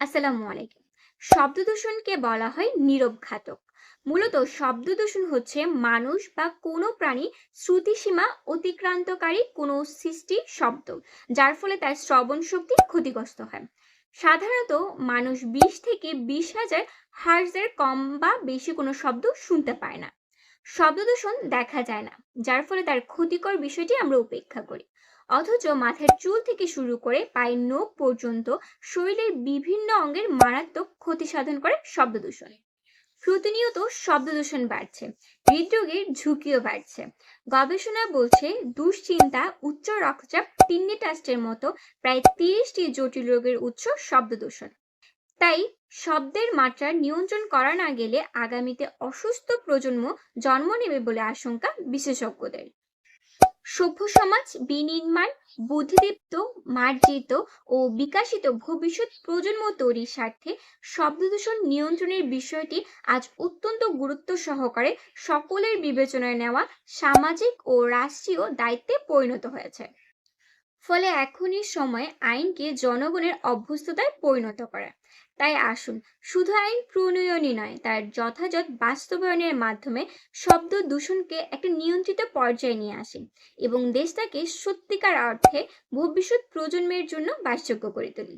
আসসালামু আলাইকুম। শব্দ দূষণকে বলা হয় নীরব ঘাতক মূলত শব্দ দূষণ হচ্ছে মানুষ বা কোনো প্রাণী শ্রুতিসীমা অতিক্রান্তকারী কোনো সৃষ্টি শব্দ, যার ফলে তার শ্রবণ শক্তি ক্ষতিগ্রস্ত হয়। সাধারণত মানুষ বিশ থেকে বিশ হাজার হার্জের কম বা বেশি কোনো শব্দ শুনতে পায় না। শব্দ দূষণ দেখা যায় না, যার ফলে তার ক্ষতিকর বিষয়টি আমরা উপেক্ষা করি। অথচ মাথার চুল থেকে শুরু করে পায়ের নখ পর্যন্ত শরীরের বিভিন্ন অঙ্গের মারাত্মক ক্ষতি সাধন করে শব্দ দূষণ। প্রতিনিয়ত শব্দ দূষণ বাড়ছে, হৃদরোগের ঝুঁকিও বাড়ছে। গবেষণা বলছে দুশ্চিন্তা, উচ্চ রক্তচাপ টিন্নিটাস্টের মতো প্রায় তিরিশটি জটিল রোগের উৎস শব্দ দূষণ। তাই শব্দের মাত্রা নিয়ন্ত্রণ করা না গেলে আগামীতে অসুস্থ প্রজন্ম জন্ম নেবে বলে আশঙ্কা বিশেষজ্ঞদের। সভ্য সমাজ বিনির্মাণ, বুদ্ধিদীপ্ত, মার্জিত ও বিকাশিত ভবিষ্যৎ প্রজন্ম তৈরির স্বার্থে শব্দ দূষণ নিয়ন্ত্রণের বিষয়টি আজ অত্যন্ত গুরুত্ব সহকারে সকলের বিবেচনায় নেওয়া সামাজিক ও রাষ্ট্রীয় দায়িত্বে পরিণত হয়েছে। ফলে এখনই সময় আইনকে জনগণের অভ্যস্ততায় পরিণত করা। তাই আসুন, শুধু আইন প্রণয়নই নয়, তার যথাযথ বাস্তবায়নের মাধ্যমে শব্দ দূষণকে একটা নিয়ন্ত্রিত পর্যায়ে নিয়ে আসি এবং দেশটাকে সত্যিকার অর্থে ভবিষ্যৎ প্রজন্মের জন্য বাসযোগ্য করে তুলি।